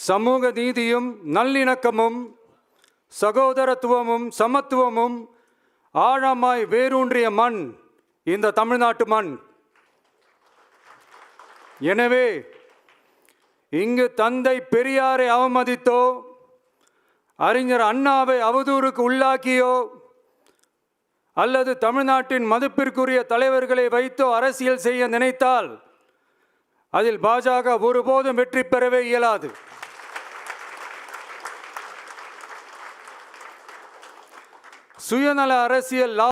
சமூக நீதியும் நல்லிணக்கமும் சகோதரத்துவமும் சமத்துவமும் ஆழமாய் வேரூன்றிய மண் இந்த தமிழ்நாட்டு மண். எனவே இங்கு தந்தை பெரியாரை அவமதித்தோ அறிஞர் அண்ணாவை அவதூறுக்கு உள்ளாக்கியோ அல்லது தமிழ்நாட்டின் மதிப்பிற்குரிய தலைவர்களை வைத்தோ அரசியல் செய்ய நினைத்தால் அதில் பாஜக ஒருபோதும் வெற்றி பெறவே இயலாது. சுயநல அரசியல் லா